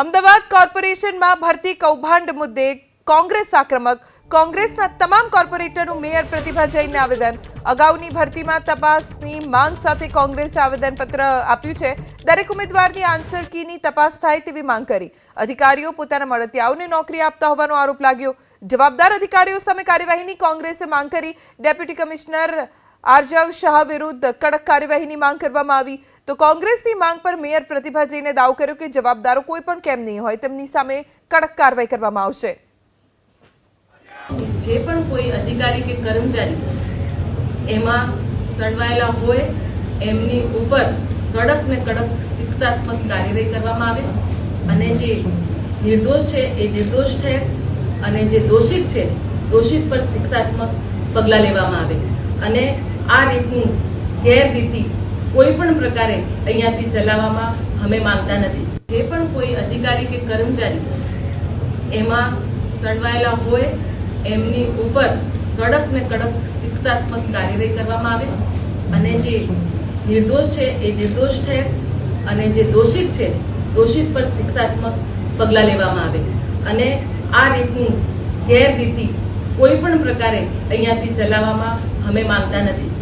અમદાવાદ કોર્પોરેશનમાં ભરતી કૌભાંડ મુદ્દે કોંગ્રેસ આક્રમક. કોંગ્રેસના તમામ કોર્પોરેટરનું મેયર પ્રતિભા જૈનને આવેદન. અગાઉની ભરતીમાં તપાસની માંગ સાથે કોંગ્રેસે આવેદનપત્ર આપ્યું છે. દરેક ઉમેદવારની આન્સર કીની તપાસ થાય તેવી માંગ કરી. અધિકારીઓ પોતાના મળતિયાઓને નોકરી આપતા હોવાનો આરોપ લાગ્યો. જવાબદાર અધિકારીઓ સામે કાર્યવાહીની કોંગ્રેસે માંગ કરી. ડેપ્યુટી કમિશનર આરજવ શાહ વિરુદ્ધ કડક કાર્યવાહીની માંગ કરવામાં આવી. તો કોંગ્રેસની માંગ પર મેયર પ્રતિભા જૈને દાવો કર્યો કે જવાબદારો કોઈ પણ કેમ નહીં હોય, તેમની સામે કડક કાર્યવાહી કરવામાં આવશે. જે પણ કોઈ અધિકારી કે કર્મચારી એમાં સડવાયેલા હોય, એમની ઉપર કડક ને કડક શિક્ષાત્મક કાર્યવાહી કરવામાં આવે અને જે નિર્દોષ છે એ નિર્દોષ ઠેર અને જે દોષિત છે, દોષિત પર શિક્ષાત્મક પગલાં લેવામાં આવે. અને આ રીતની ગેરરીતિ કોઈ પણ પ્રકારે અહીંયાથી ચલાવવામાં અમે માંગતા નથી. જે પણ કોઈ અધિકારી કે કર્મચારી એમાં સડવાયેલા હોય, એમની ઉપર કડક ને કડક શિક્ષાત્મક કાર્યવાહી કરવામાં આવે અને જે નિર્દોષ છે એ નિર્દોષ ઠેર અને જે દોષિત છે, દોષિત પર શિક્ષાત્મક પગલાં લેવામાં આવે. અને આ રીતની ગેરરીતિ કોઈ પણ પ્રકારે અહીંયાથી ચલાવવામાં અમે માંગતા નથી.